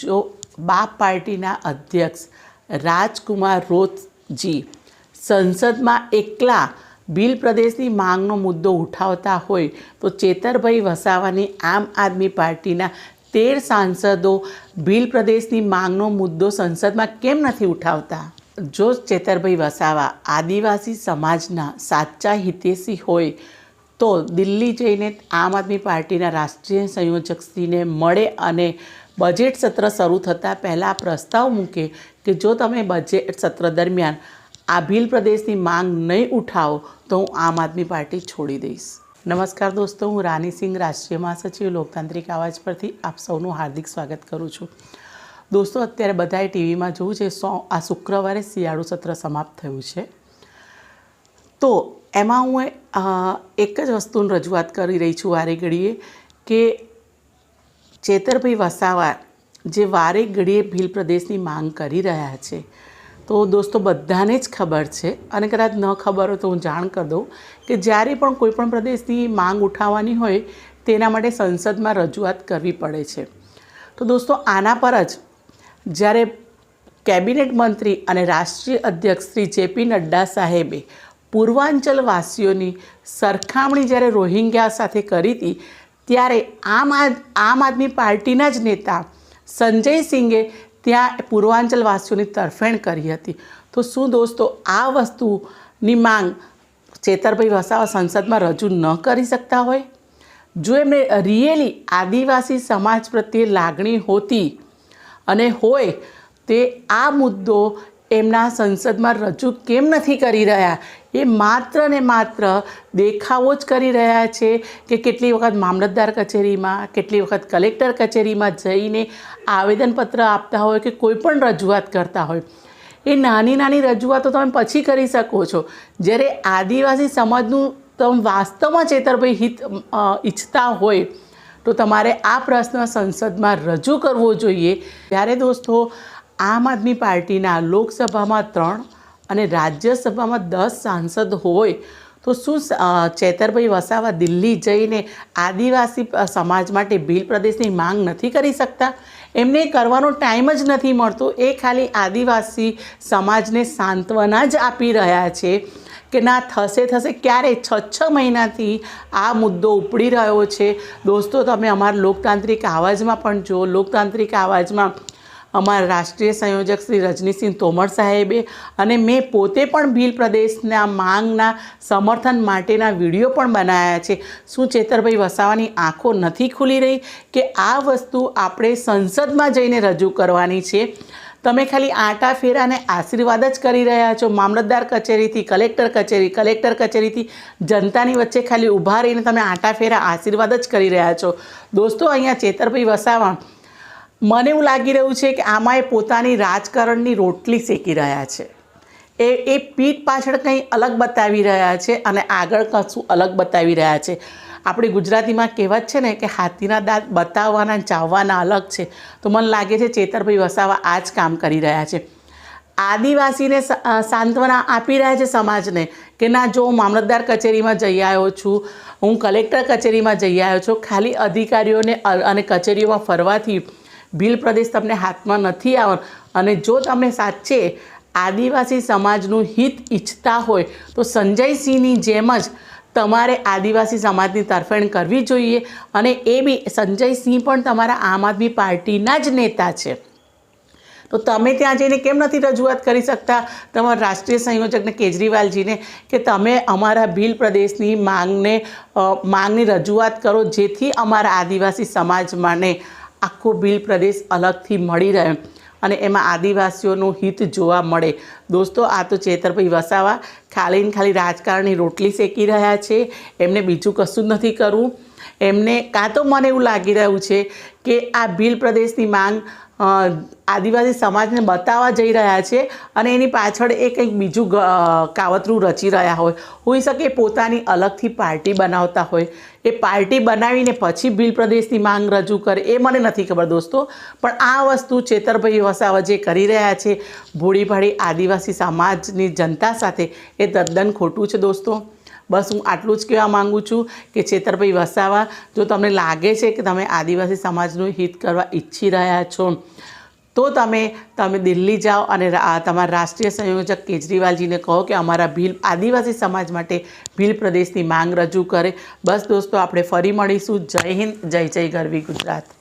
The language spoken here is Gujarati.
જો બાપ પાર્ટીના અધ્યક્ષ રાજકુમાર રોતજી સંસદમાં એકલા બિલ પ્રદેશની માંગનો મુદ્દો ઉઠાવતા હોય, તો ચેતરભાઈ વસાવાની આમ આદમી પાર્ટીના તેર સાંસદો બિલ પ્રદેશની માંગનો મુદ્દો સંસદમાં કેમ નથી ઉઠાવતા? જો ચેતરભાઈ વસાવા આદિવાસી સમાજના સાચા હિતેશી હોય, તો દિલ્હી જઈને આમ આદમી પાર્ટીના રાષ્ટ્રીય સંયોજકશ્રીને મળે અને બજેટ સત્ર શરૂ થતાં પહેલાં પ્રસ્તાવ મૂકે કે જો તમે બજેટ સત્ર દરમિયાન આ ભીલ પ્રદેશની માંગ નહીં ઉઠાવો, તો હું આમ આદમી પાર્ટી છોડી દઈશ. નમસ્કાર દોસ્તો, હું રાની સિંહ, રાષ્ટ્રીય મહાસચિવ, લોકતાંત્રિક આવાજ પરથી આપ સૌનું હાર્દિક સ્વાગત કરું છું. દોસ્તો, અત્યારે બધાએ ટીવીમાં જોવું છે, સો, આ શુક્રવારે શિયાળુ સત્ર સમાપ્ત થયું છે. તો એમાં હું એક જ વસ્તુની રજૂઆત કરી રહી છું વારે ઘડીએ કે ચેતરભાઈ વસાવા જે વારે ઘડીએ ભીલ પ્રદેશની માંગ કરી રહ્યા છે. તો દોસ્તો, બધાને જ ખબર છે અને કદાચ ન ખબર હોય તો હું જાણ કરી દઉં કે જ્યારે પણ કોઈ પણ પ્રદેશની માંગ ઉઠાવવાની હોય તેના માટે સંસદમાં રજૂઆત કરવી પડે છે. તો દોસ્તો, આના પર જ જ્યારે કેબિનેટ મંત્રી અને રાષ્ટ્રીય અધ્યક્ષ શ્રી જેપી નડ્ડા સાહેબે પૂર્વાંચલવાસીઓની સરખામણી જ્યારે રોહિંગ્યા સાથે કરી હતી ત્યારે આમ આમ આદમી પાર્ટીના જ નેતા સંજય સિંઘે ત્યાં પૂર્વાંચલવાસીઓની તરફેણ કરી હતી. તો શું દોસ્તો, આ વસ્તુની માંગ ચેતરભાઈ વસાવા સંસદમાં રજૂ ન કરી શકતા હોય? જો એમને રિયલી આદિવાસી સમાજ પ્રત્યે લાગણી હોતી અને હોય, તે આ મુદ્દો એમના સંસદમાં રજૂ કેમ નથી કરી રહ્યા? એ માત્ર ને માત્ર દેખાવો જ કરી રહ્યા છે કે કેટલી વખત મામલતદાર કચેરીમાં, કેટલી વખત કલેક્ટર કચેરીમાં જઈને આવેદનપત્ર આપતા હોય કે કોઈ પણ રજૂઆત કરતા હોય. એ નાની નાની રજૂઆતો તમે પછી કરી શકો છો. જ્યારે આદિવાસી સમાજનું તમે વાસ્તવમાં ચેતરભાઈ હિત ઈચ્છતા હોય, તો તમારે આ પ્રશ્ન સંસદમાં રજૂ કરવો જોઈએ. ત્યારે દોસ્તો આમ આદમી પાર્ટીના લોકસભામાં ત્રણ અને રાજ્યસભામાં દસ સાંસદ હોય, તો શું ચેતરભાઈ વસાવા દિલ્હી જઈને આદિવાસી સમાજ માટે ભીલ પ્રદેશની માંગ નથી કરી શકતા? એમને કરવાનો ટાઈમ જ નથી મળતો. એ ખાલી આદિવાસી સમાજને સાંત્વના જ આપી રહ્યા છે કે ના, થશે થશે. ક્યારે? છ છ મહિનાથી આ મુદ્દો ઉપડી રહ્યો છે. દોસ્તો, તમે અમારા લોકતાંત્રિક આવાજમાં પણ જો લોકતાંત્રિક આવાજમાં અમારા રાષ્ટ્રીય સંયોજક શ્રી રજનીસિંહ તોમર સાહેબે અને મેં પોતે પણ ભીલ પ્રદેશના માંગના સમર્થન માટેના વીડિયો પણ બનાવ્યા છે. શું ચેતરભાઈ વસાવાની આંખો નથી ખુલી રહી કે આ વસ્તુ આપણે સંસદમાં જઈને રજૂ કરવાની છે? તમે ખાલી આટા ફેરાને આશીર્વાદ જ કરી રહ્યા છો. મામલતદાર કચેરીથી, કલેક્ટર કચેરી, કલેક્ટર કચેરીથી જનતાની વચ્ચે ખાલી ઊભા રહીને તમે આટા ફેરા આશીર્વાદ જ કરી રહ્યા છો. દોસ્તો, અહીંયા ચેતરભાઈ વસાવા મને એવું લાગી રહ્યું છે કે આમાં એ પોતાની રાજકારણની રોટલી શેકી રહ્યા છે. એ એ પીઠ પાછળ કંઈ અલગ બતાવી રહ્યા છે અને આગળ કશું અલગ બતાવી રહ્યા છે. આપણી ગુજરાતીમાં કહેવત છે ને કે હાથીના દાંત બતાવવાના ચાવવાના અલગ છે. તો મને લાગે છે ચેતરભાઈ વસાવા આ જ કામ કરી રહ્યા છે. આદિવાસીને સાંત્વના આપી રહ્યા છે સમાજને કે ના, જો હું મામલતદાર કચેરીમાં જઈ આવ્યો છું, હું કલેક્ટર કચેરીમાં જઈ આવ્યો છું, ખાલી અધિકારીઓને અને કચેરીઓમાં ફરવાથી ભીલ પ્રદેશ તમને હાથમાં નથી આવવાનો અને જો તમે સાચે આદિવાસી સમાજનું હિત ઈચ્છતા હોય, તો સંજયસિંહની જેમ જ તમારે આદિવાસી સમાજની તરફેણ કરવી જોઈએ. અને એ બી, સંજયસિંહ પણ તમારા આમ આદમી પાર્ટીના જ નેતા છે. તો તમે ત્યાં જઈને કેમ નથી રજૂઆત કરી શકતા? તમારા રાષ્ટ્રીય સંયોજકને કેજરીવાલજીને કે તમે અમારા ભીલ પ્રદેશની માંગને માંગની રજૂઆત કરો જેથી અમારા આદિવાસી સમાજ માટે આખો ભીલ પ્રદેશ અલગથી મળી રહે અને એમાં આદિવાસીઓનું હિત જોવા મળે. દોસ્તો, આ તો ચેતરભાઈ વસાવા ખાલી ખાલી રાજકારણની રોટલી શેકી રહ્યા છે. એમને બીજું કશું જ નથી કરવું. એમને કાં તો મને એવું લાગી રહ્યું છે કે આ ભીલ પ્રદેશની માંગ આદિવાસી સમાજને બતાવવા જઈ રહ્યા છે અને એની પાછળ એ કંઈક બીજું કાવતરું રચી રહ્યા હોય. હોઈ શકે પોતાની અલગથી પાર્ટી બનાવતા હોય. એ પાર્ટી બનાવીને પછી ભીલ પ્રદેશની માંગ રજૂ કરે. એ મને નથી ખબર દોસ્તો. પણ આ વસ્તુ ચેતરભાઈ વસાવા જે કરી રહ્યા છે. ભોળીભાળી આદિવાસી સમાજની જનતા સાથે એ તદ્દન ખોટું છે દોસ્તો. બસ હું આટલું જ કહેવા માગું છું કે છેતરભાઈ વસાવા, જો તમને લાગે છે કે તમે આદિવાસી સમાજનું હિત કરવા ઈચ્છી રહ્યા છો, તો તમે તમે દિલ્હી જાઓ અને તમારા રાષ્ટ્રીય સંયોજક કેજરીવાલજીને કહો કે અમારા ભીલ, આદિવાસી સમાજ માટે ભીલ પ્રદેશની માંગ રજૂ કરે. બસ દોસ્તો, આપણે ફરી મળીશું. જય હિન્દ, જય જય ગરવી ગુજરાત.